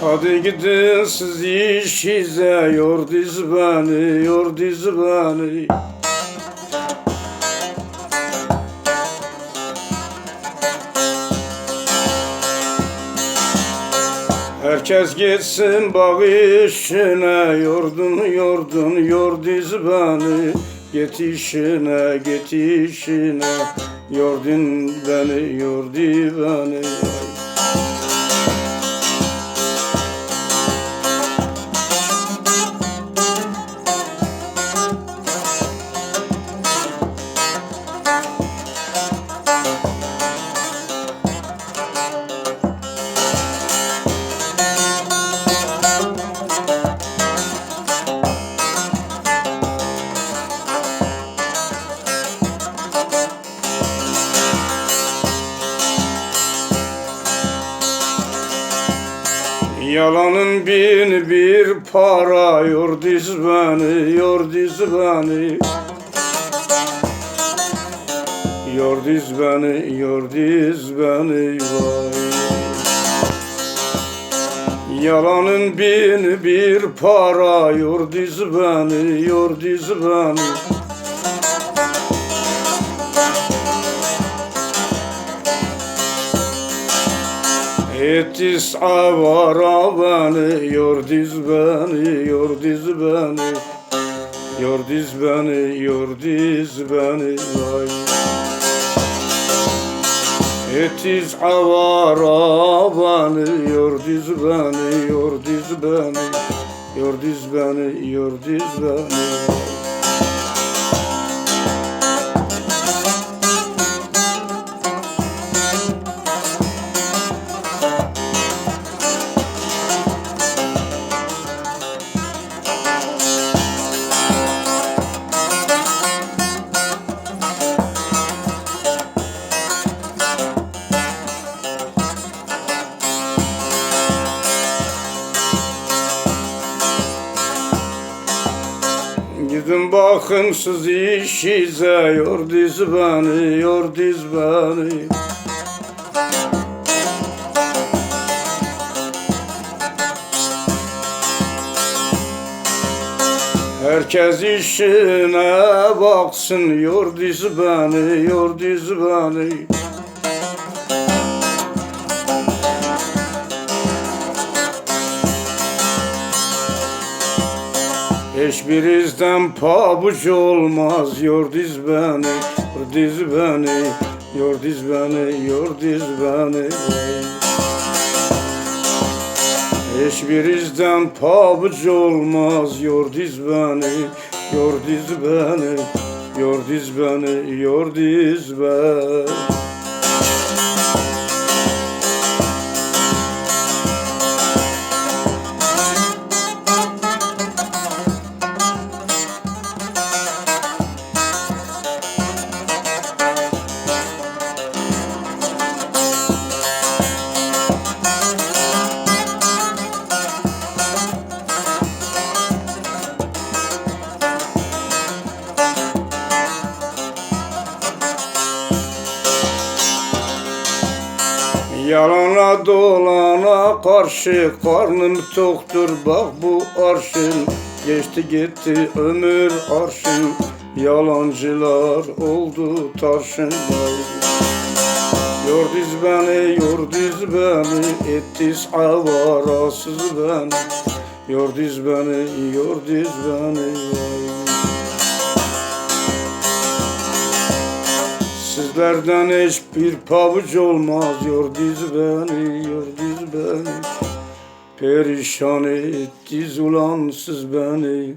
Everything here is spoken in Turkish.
Hadi gidin siz işinize yordiz beni, yordiz beni Herkes gitsin bak işine Yordun yordun yordiz beni Git işine git işine Yordun beni yordi beni Yalanın bin bir para yordiz beni, yordiz beni. Yordiz beni, yordiz beni vay. Yalanın bin bir para yordiz beni, yordiz beni Etis avara beni, yordiz beni, yordiz beni. Yordiz beni, yordiz beni. Vay. Etis avara beni, yordiz beni, yordiz beni. Yordiz beni, yordiz beni Gidin bakın siz işinize yordiz beni, yordiz beni Herkes işine baksın yordiz beni, yordiz beni Hiçbirizden pabuç olmaz Yordiz beni, yordiz beni Yordiz beni, yordiz beni. Hiçbirizden pabuç olmaz Yordiz beni, yordiz beni Yordiz beni, yordiz beni Yalana dolana karşı karnım toktur. Bak bu arşın Geçti gitti ömür arşın. Yalancılar oldu tarşın Yordiz beni, yordiz beni Ettiz avarasız beni. Yordiz beni, yordiz beni vay. Sizlerden hiçbir pabuç olmaz. Yordiz beni, yordiz beni. Perişan ettiz ulan siz beni